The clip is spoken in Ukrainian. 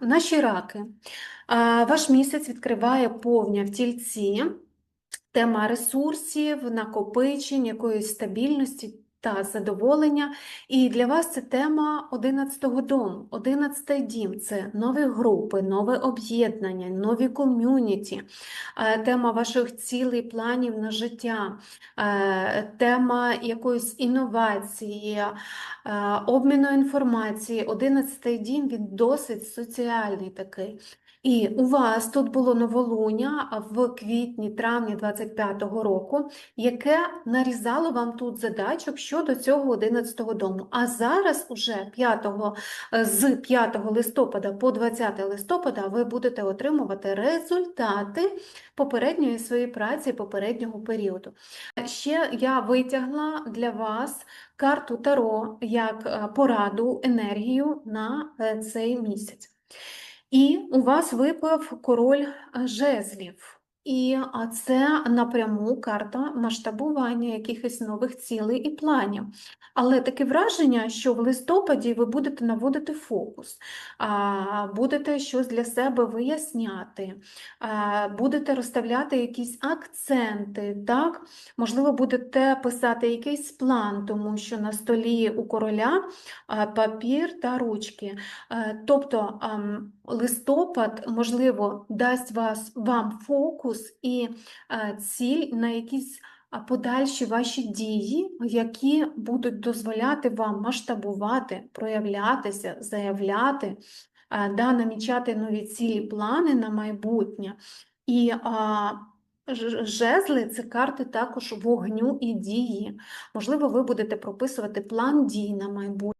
Наші раки. Ваш місяць відкриває повня в тільці, тема ресурсів, накопичень, якоїсь стабільності та задоволення. І для вас це тема 11-го дому. 11-й дім це нові групи, нове об'єднання, нові ком'юніті, е, тема ваших цілей, планів на життя, е, тема якоїсь інновації, е, обміну інформації. 11-й дім він досить соціальний такий. І у вас тут було новолуння в квітні-травні 25-го року, яке нарізало вам тут задачок щодо цього 11-го дому. А зараз уже 5, з 5 листопада по 20 листопада ви будете отримувати результати попередньої своєї праці, попереднього періоду. Ще я витягла для вас карту Таро як е, пораду, енергію на е, цей місяць. І у вас випав король е, жезлів. І це напряму карта масштабування якихось нових цілей і планів. Але таке враження, що в листопаді ви будете наводити фокус, будете щось для себе виясняти, будете розставляти якісь акценти, так? Можливо, будете писати якийсь план, тому що на столі у короля папір та ручки. Е, Тобто листопад, можливо, дасть вас, вам фокус і е, ціль на якісь подальші ваші дії, які будуть дозволяти вам масштабувати, проявлятися, заявляти, е, да, намічати нові цілі, плани на майбутнє. І а, жезли це карти також вогню і дії. Можливо, ви будете прописувати план дій на майбутнє.